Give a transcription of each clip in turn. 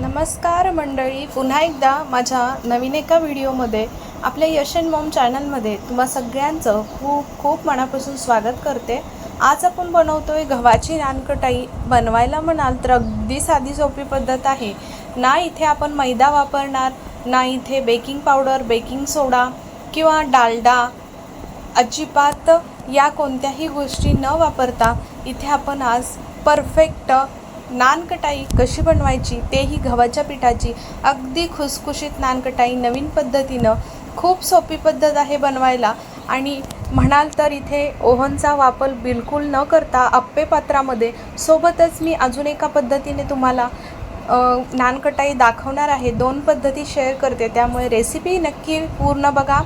नमस्कार मंडळी पुन्हा एकदा माझ्या नवीन एका व्हिडिओमध्ये आपल्या यशन मॉम चॅनलमध्ये तुम्हा सगळ्यांचं खूप खूप मनापासून स्वागत करते. आज आपण बनवतो आहे गव्हाची नानकटाई. बनवायला म्हणाल तर अगदी साधी सोपी पद्धत आहे. ना इथे आपण मैदा वापरणार ना इथे बेकिंग पावडर बेकिंग सोडा किंवा डालडा अजिबात या कोणत्याही गोष्टी न वापरता इथे आपण आज परफेक्ट नानकटाई कशी बनवायची तेही गव्हाच्या पिठाची. अगदी खुसखुशीत नानकटाई नवीन पद्धतीनं खूप सोपी पद्धत आहे बनवायला. आणि म्हणाल तर इथे ओव्हनचा वापर बिलकुल न करता आप्पे पात्रामध्ये सोबतच मी अजून एका पद्धतीने तुम्हाला नानकटाई दाखवणार आहे. दोन पद्धती शेअर करते. त्यामुळे रेसिपी नक्की पूर्ण बघा.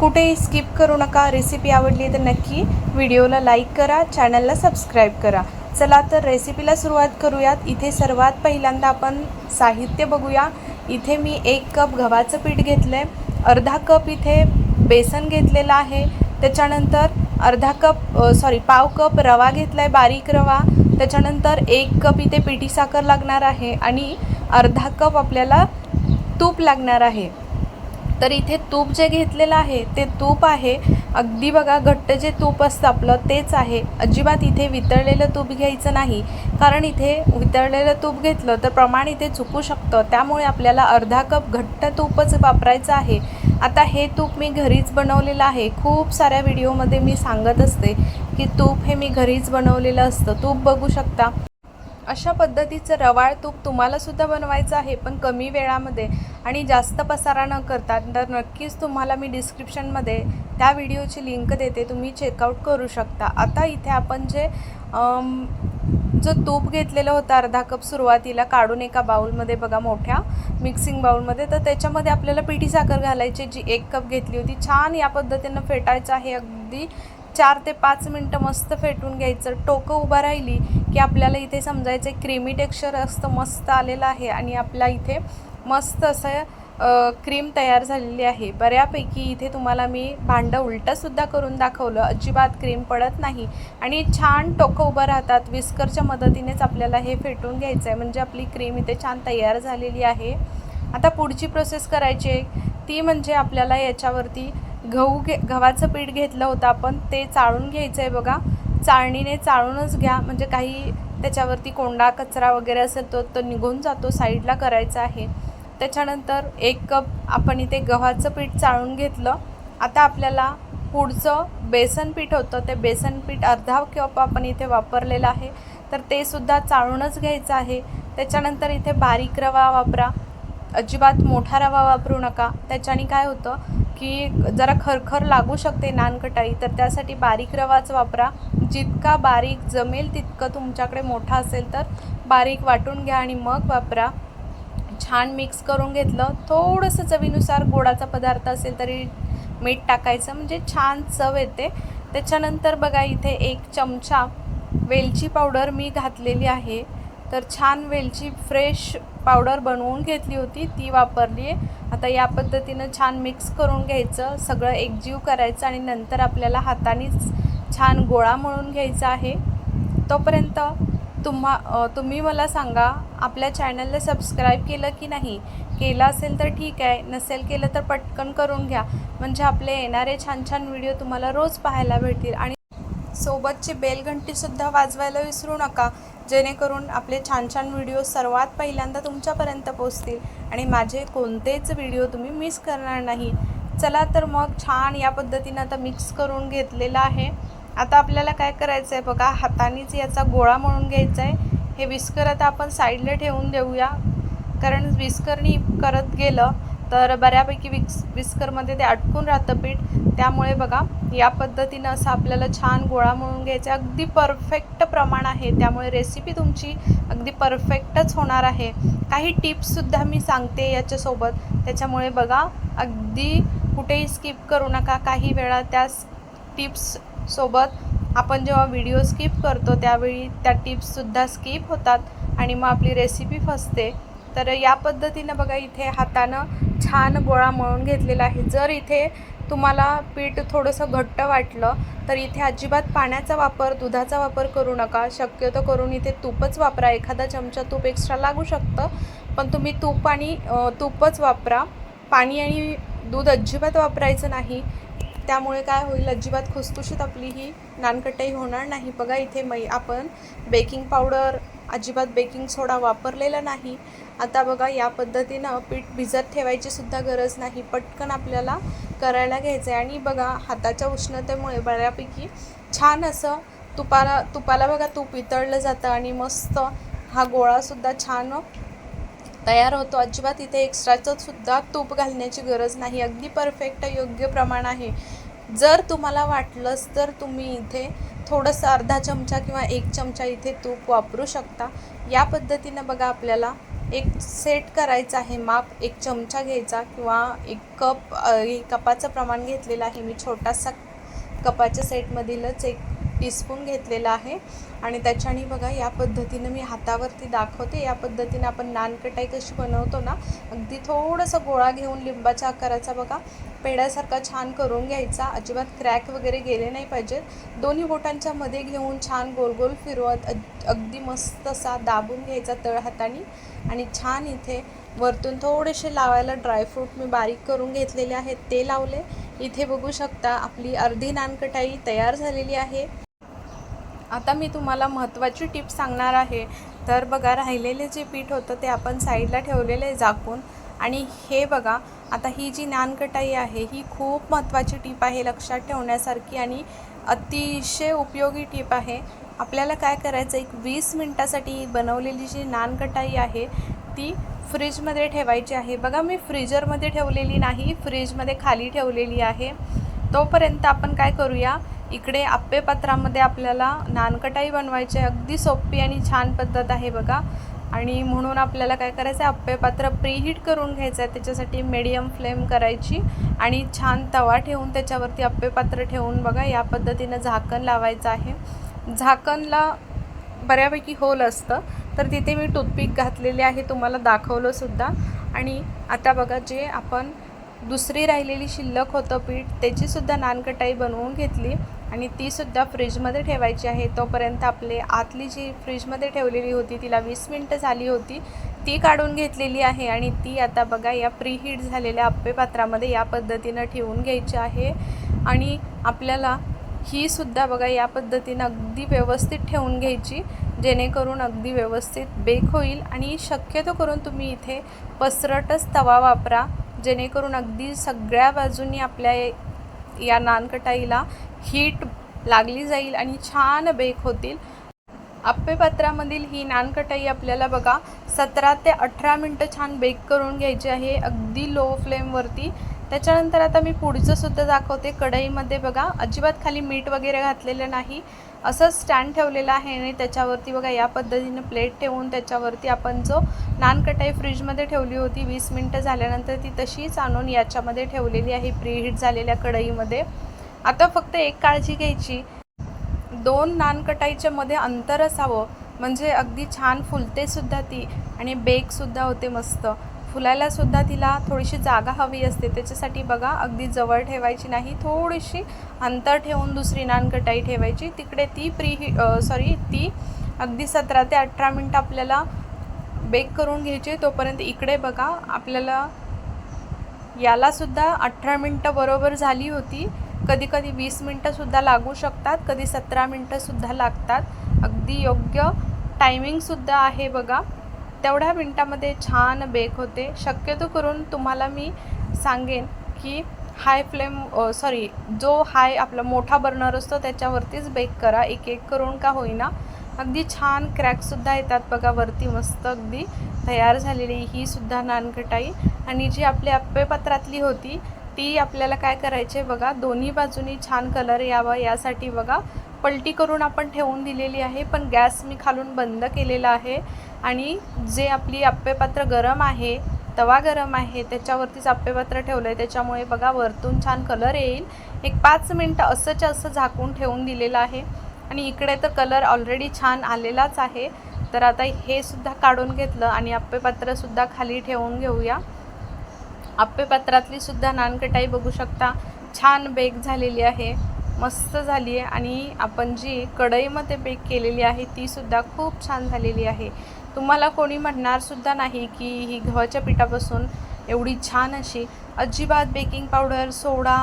कुठेही स्किप करू नका. रेसिपी आवडली तर नक्की व्हिडिओला लाईक करा. चॅनलला सबस्क्राईब करा. चला तर रेसिपीला सुरुवात करूयात. इथे सर्वात पहिल्यांदा आपण साहित्य बघूया. इथे मी एक कप गव्हाचं पीठ घेतलं आहे अर्धा कप इथे बेसन घेतलेलं आहे. त्याच्यानंतर अर्धा कप सॉरी पाव कप रवा घेतला आहे बारीक रवा. त्याच्यानंतर एक कप इथे पिठी साखर लागणार आहे आणि अर्धा कप आपल्याला तूप लागणार आहे. तर इथे तूप जे घेतलेलं आहे ते तूप आहे. अगदी बघा घट्ट जे तूप असतं आपलं तेच आहे. अजिबात इथे वितळलेलं तूप घ्यायचं नाही. कारण इथे वितळलेलं तूप घेतलं तर प्रमाण इथे चुकू शकतं. त्यामुळे आपल्याला अर्धा कप घट्ट तूपच वापरायचं आहे. आता हे तूप मी घरीच बनवलेलं आहे. खूप साऱ्या व्हिडिओमध्ये मी सांगत असते की तूप हे मी घरीच बनवलेलं असतं. तूप बघू शकता. अशा पद्धतीचं रवाळ तूप तुम्हालासुद्धा बनवायचं आहे पण कमी वेळामध्ये आणि जास्त पसारा न करता तर नक्कीच तुम्हाला मी डिस्क्रिप्शनमध्ये त्या व्हिडिओची लिंक देते तुम्ही चेकआउट करू शकता. आता इथे आपण जे जो तूप घेतलेलं होतं अर्धा कप सुरुवातीला काढून एका बाउलमध्ये बघा मोठ्या मिक्सिंग बाउलमध्ये तर त्याच्यामध्ये आपल्याला पिठी साखर घालायची जी एक कप घेतली होती छान या पद्धतीनं फेटायचं आहे अगदी चार ते पाच मिनटं मस्त फेटून घ्यायचं. टोकं उभं राहिली की आपल्याला इथे समजायचं क्रीमी टेक्स्चर असतं मस्त आलेलं आहे आणि आपल्या इथे मस्त असं क्रीम तयार झालेली आहे. बऱ्यापैकी इथे तुम्हाला मी भांडं उलटंसुद्धा करून दाखवलं. अजिबात क्रीम पडत नाही. आणि छान टोकं उभं राहतात. विस्करच्या मदतीनेच आपल्याला हे फेटून घ्यायचं आहे. म्हणजे आपली क्रीम इथे छान तयार झालेली आहे. आता पुढची प्रोसेस करायची आहे. ती म्हणजे आपल्याला याच्यावरती गहू घे गव्हाचं पीठ घेतलं होतं आपण ते चाळून घ्यायचं आहे बघा. चाळणीने चाळूनच घ्या म्हणजे काही त्याच्यावरती कोंडा कचरा वगैरे असेल तो तो निघून जातो साईडला करायचा आहे. त्याच्यानंतर एक कप आपण इथे गव्हाचं पीठ चाळून घेतलं. आता आपल्याला पुढचं बेसन पीठ होतं ते बेसन पीठ अर्धा कप आपण इथे वापरलेलं आहे. तर ते सुद्धा चाळूनच घ्यायचं आहे. त्याच्यानंतर इथे बारीक रवा वापरा. अजिबात मोठा रवा वापरू नका. त्याच्याने काय होतं की जरा खरखर लागू शकते नानकटाई तर त्यासाठी बारीक रवाच वापरा. जितका बारीक जमेल तितकं तुमच्याकडे मोठा असेल तर बारीक वाटून घ्या आणि मग वापरा. छान मिक्स करून घेतलं. थोडंसं चवीनुसार गोडाचा पदार्थ असेल तरी मीठ टाकायचं म्हणजे छान चव येते. त्याच्यानंतर बघा इथे एक चमचा वेलची पावडर मी घातलेली आहे. तर छान वेलची फ्रेश पावडर बनवून घेतली होती ती वापरली आहे. आता या पद्धतीनं छान मिक्स करून घ्यायचं सगळं एकजीव करायचं आणि नंतर आपल्याला हातानेच छान गोळा मळून घ्यायचा आहे. तोपर्यंत तुम्हा तुम्ही मला सांगा आपल्या चॅनलला सबस्क्राईब केलं की नाही? केलं असेल तर ठीक आहे नसेल केलं तर पटकन करून घ्या. म्हणजे आपले येणारे छान छान व्हिडिओ तुम्हाला रोज पाहायला भेटतील आणि सोबतची बेलघंटीसुद्धा वाजवायला विसरू नका. जेणेकरून आपले छान छान व्हिडिओ सर्वात पहिल्यांदा तुमच्यापर्यंत पोचतील आणि माझे कोणतेच व्हिडिओ तुम्ही मिस करणार नाही. चला तर मग छान या पद्धतीनं आता मिक्स करून घेतलेलं आहे. आता आपल्याला काय करायचं आहे बघा हातानेच याचा गोळा म्हणून घ्यायचा आहे हे विस्कर आता आपण साईडला ठेवून देऊया. कारण विस्करणी करत गेलं तर बऱ्यापैकी विक्स विस्करमध्ये ते अटकून राहतं पीठ. त्यामुळे बघा या पद्धतीनं असं आपल्याला छान गोळा म्हणून घ्यायचं अगदी परफेक्ट प्रमाण आहे. त्यामुळे रेसिपी तुमची अगदी परफेक्टच होणार आहे. काही टिप्ससुद्धा मी सांगते याच्यासोबत. त्याच्यामुळे बघा अगदी कुठेही स्किप करू नका. काही वेळा त्या टिप्ससोबत आपण जेव्हा व्हिडिओ स्किप करतो त्यावेळी त्या टिप्ससुद्धा स्किप होतात आणि मग आपली रेसिपी फसते. तर या पद्धतीनं बघा इथे हातानं छान गोळा मळून घेतलेला आहे. जर इथे तुम्हाला पीठ थोडंसं घट्ट वाटलं तर इथे अजिबात पाण्याचा वापर दुधाचा वापर करू नका. शक्यतो करून इथे तूपच वापरा. एखादा चमचा तूप एक्स्ट्रा लागू शकतं पण तुम्ही तूप आणि तूपच वापरा. पाणी आणि दूध अजिबात वापरायचं नाही. त्यामुळे काय होईल अजिबात खुसखुशीत आपली ही नानकटाई होणार नाही. बघा इथे मै आपण बेकिंग पावडर अजिबात बेकिंग सोडा वापरलेला नाही. आता बघा या पद्धतीनं पीठ भिजत ठेवायची सुद्धा गरज नाही. पटकन आपल्याला करायला घ्यायचं आहे आणि बघा हाताच्या उष्णतेमुळे बऱ्यापैकी छान असं तुपाला तुपाला बघा तूप वितळलं जातं आणि मस्त हा गोळासुद्धा छान तयार होतो. अजिबात इथे एक्स्ट्राचं सुद्धा तूप घालण्याची गरज नाही. अगदी परफेक्ट योग्य प्रमाण आहे. जर तुम्हाला वाटलंच तर तुम्ही इथे थोडंसं अर्धा चमचा किंवा एक चमचा इथे तूप वापरू शकता. या पद्धतीनं बघा आपल्याला एक सेट करायचं आहे. माप एक चमचा घ्यायचा किंवा एक कप हे कपाचं प्रमाण घेतलेलं आहे. मी छोटासा कपाच्या सेटमधीलच एक टीस्पून घेतलेला आहे. आणि त्याच्याने बघा या पद्धतीनं मी हातावरती दाखवते. या पद्धतीनं आपण नानकटाई कशी बनवतो ना अगदी थोडंसं गोळा घेऊन लिंबाच्या आकाराचा बघा पेड्यासारखा छान करून घ्यायचा. अजिबात क्रॅक वगैरे गेले नाही पाहिजेत. दोन्ही बोटांच्या मध्ये घेऊन छान गोल गोल फिरवत अग- अगदी मस्त असा दाबून घ्यायचा तळ हाताने. आणि छान इथे वरतून थोडेसे लावायला ड्रायफ्रूट मी बारीक करून घेतलेले आहेत. ते लावले. इथे बघू शकता आपली अर्धी नानकटाई तयार झालेली आहे. आता मी तुम्हाला महत्त्वाची टिप सांगणार आहे. तर बघा राहिलेले जे पीठ होतं ते आपण साईडला ठेवलेले आहे झाकून. आणि हे बघा आता ही जी नानकटाई आहे ही खूप महत्त्वाची टीप आहे लक्षात ठेवण्यासारखी आणि अतिशय उपयोगी टीप आहे. आपल्याला काय करायचं एक वीस मिनटासाठी बनवलेली जी नानकटाई आहे ती फ्रीजमध्ये ठेवायची आहे. बघा मी फ्रीजरमध्ये ठेवलेली नाही फ्रीजमध्ये खाली ठेवलेली आहे. तोपर्यंत आपण काय करूया इकडे आप्पेपात्रामध्ये आपल्याला नानकटाई बनवायची आहे. अगदी सोपी आणि छान पद्धत आहे बघा. आणि म्हणून आपल्याला काय करायचं आहे आप्पेपात्र प्रीहीट करून घ्यायचं आहे त्याच्यासाठी मीडियम फ्लेम करायची आणि छान तवा ठेवून त्याच्यावरती आप्पेपात्र ठेवून बघा या पद्धतीनं झाकण लावायचं आहे. झाकणला बऱ्यापैकी होल असतं. तर तिथे मी टूथपिक घातलेले आहे तुम्हाला दाखवलंसुद्धा आणि आता बघा जे आपण दुसरी राहिलेली शिल्लक होतं पीठ त्याचीसुद्धा नानकटाई बनवून घेतली. आणि तीसुद्धा फ्रीजमध्ये ठेवायची आहे. तोपर्यंत आपले आतली जी फ्रीजमध्ये ठेवलेली होती तिला वीस मिनटं झाली होती ती काढून घेतलेली आहे. आणि ती आता बघा या प्रीहीट झालेल्या आप्पे पात्रामध्ये या पद्धतीनं ठेवून घ्यायची आहे. आणि आपल्याला ही सुद्धा बघा या पद्धतीनं अगदी व्यवस्थित ठेवून घ्यायची जेणेकरून अगदी व्यवस्थित बेक होईल. आणि शक्यतो करून तुम्ही इथे पसरटच तवा वापरा जेणेकरून अगदी सगळ्या बाजूंनी आपल्या या नानकटाईला हीट लागली जाईल आणि छान बेक होतील. आप्पेपात्रामधील ही नानकटाई आपल्याला बघा सतरा ते अठरा मिनटं छान बेक करून घ्यायची आहे. अगदी लो फ्लेमवरती त्याच्यानंतर आता मी पुढचं सुद्धा दाखवते. कढईमध्ये बघा अजिबात खाली मीठ वगैरे घातलेलं नाही. असं स्टँड ठेवलेलं आहे आणि त्याच्यावरती बघा या पद्धतीनं प्लेट ठेवून त्याच्यावरती आपण जो नानकटाई फ्रीजमध्ये ठेवली होती वीस मिनटं झाल्यानंतर ती तशीच आणून याच्यामध्ये ठेवलेली आहे प्रीहीट झालेल्या कढईमध्ये. आता फक्त एक काळजी घ्यायची. दोन नानकटाईच्या मध्ये अंतर असावं. म्हणजे अगदी छान फुलते सुद्धा ती आणि बेकसुद्धा होते मस्त. फुलायला सुद्धा तिला थोडीशी जागा हवी असते. त्याच्यासाठी बघा अगदी जवळ ठेवायची नाही थोडीशी अंतर ठेवून दुसरी नानकटाई ठेवायची. तिकडे ती प्री सॉरी ती अगदी सतरा ते अठरा मिनटं आपल्याला बेक करून घ्यायची. तोपर्यंत इकडे बघा आपल्याला यालासुद्धा अठरा मिनटं बरोबर झाली होती. कधी कधी वीस मिनटंसुद्धा लागू शकतात कधी सतरा मिनटंसुद्धा लागतात. अगदी योग्य टायमिंगसुद्धा आहे बघा. तेवढ्या मिनटामध्ये छान बेक होते. शक्यतो करून तुम्हाला मी सांगेन की हाय फ्लेम सॉरी जो हाय आपला मोठा बर्नर असतो त्याच्यावरतीच बेक करा. एक एक करून का होईना. अगदी छान क्रॅकसुद्धा येतात बघा वरती मस्त अगदी तयार झालेली ही सुद्धा नानकटाई आणि जी आपली अप्पेपात्रातली होती ती आपल्याला काय करायचे बघा दोन्ही बाजूनी छान कलर यावा यासाठी बघा. पलटी करून आपण ठेवून दिलेली आहे पण गॅस मी खालून बंद केलेला आहे. आणि जे आपली आप्पेपात्र गरम आहे तवा गरम आहे त्याच्यावरतीच अप्पेपात्र ठेवलं आहे त्याच्यामुळे बघा वरतून छान कलर येईल. एक पाच मिनटं असंच्या असं झाकून ठेवून दिलेलं आहे. आणि इकडे तर कलर ऑलरेडी छान आलेलाच आहे. तर आता हे सुद्धा काढून घेतलं आणि आप्पेपात्रसुद्धा खाली ठेवून घेऊया. आप्पेपात्रातली सुद्धा नानकटाई बघू शकता. छान बेक झालेली आहे. मस्त झाली आहे आणि आपण जी कढईमध्ये बेक केलेली आहे ती सुद्धा खूप छान झालेली आहे. तुम्हाला कोणी म्हणणारसुद्धा नाही की ही गव्हाच्या पिठापासून एवढी छान अशी अजिबात बेकिंग पावडर सोडा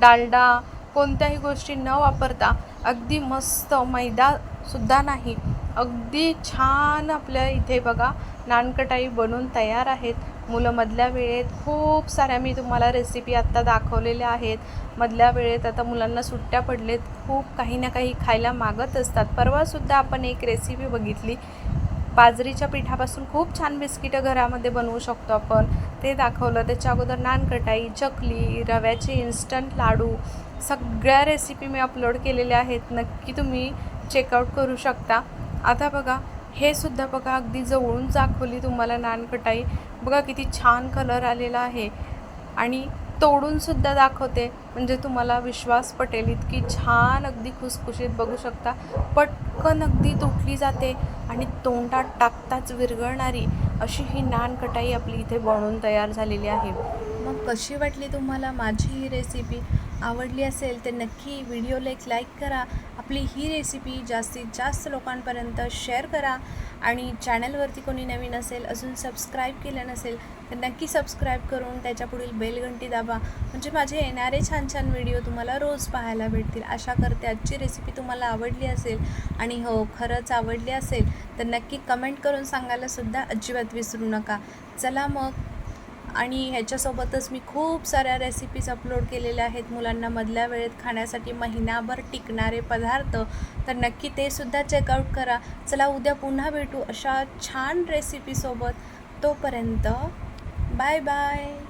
डालडा कोणत्याही गोष्टी न वापरता अगदी मस्त मैदासुद्धा नाही. अगदी छान आपल्या इथे बघा नानकटाई बनून तयार आहेत. मुलं मधल्या वेळेत खूप साऱ्या मी तुम्हाला रेसिपी आत्ता दाखवलेल्या आहेत. मधल्या वेळेत आता मुलांना सुट्ट्या पडलेत. खूप काही ना काही खायला मागत असतात. परवासुद्धा आपण एक रेसिपी बघितली. बाजरीच्या पिठापासून खूप छान बिस्किटं घरामध्ये बनवू शकतो आपण. ते दाखवलं. त्याच्या अगोदर नानकटाई चकली रव्याचे इन्स्टंट लाडू सगळ्या रेसिपी मी अपलोड केलेल्या आहेत. नक्की तुम्ही चेकआउट करू शकता. आता बघा हे सुद्धा बघा अगदी जवळून दाखवली तुम्हाला नानकटाई. बघा किती छान कलर आलेला आहे. आणि तोडून सुद्धा दाखवते. म्हणजे तुम्हाला विश्वास पटेल इतकी छान अगदी खुसखुशीत बघू शकता. पटकन अगदी तुटली जाते आणि तोंडात टाकताच विरघळणारी अशी ही नानकटाई आपली इथे बनवून तयार झालेली आहे. मग कशी वाटली तुम्हाला माझी ही रेसिपी आवडली असेल तर नक्की व्हिडिओला एक लाईक करा. आपली ही रेसिपी जास्तीत जास्त लोकांपर्यंत शेअर करा. आणि चॅनलवरती कोणी नवीन असेल अजून सबस्क्राईब केलं नसेल तर नक्की सबस्क्राईब करून त्याच्या पुढील बेलघंटी दाबा. म्हणजे माझे येणारे छान छान व्हिडिओ तुम्हाला रोज पाहायला भेटतील. आशा करते आजची रेसिपी तुम्हाला आवडली असेल. आणि हो खरंच आवडली असेल तर नक्की कमेंट करून सांगायलासुद्धा अजिबात विसरू नका. चला मग आणि ह्याच्यासोबतच मी खूप साऱ्या रेसिपीज अपलोड केलेल्या आहेत मुलांना मधल्या वेळेत खाण्यासाठी महिनाभर टिकणारे पदार्थ. तर नक्की ते सुद्धा चेकआउट करा. चला उद्या पुन्हा भेटू अशा छान रेसिपीसोबत तोपर्यंत बाय बाय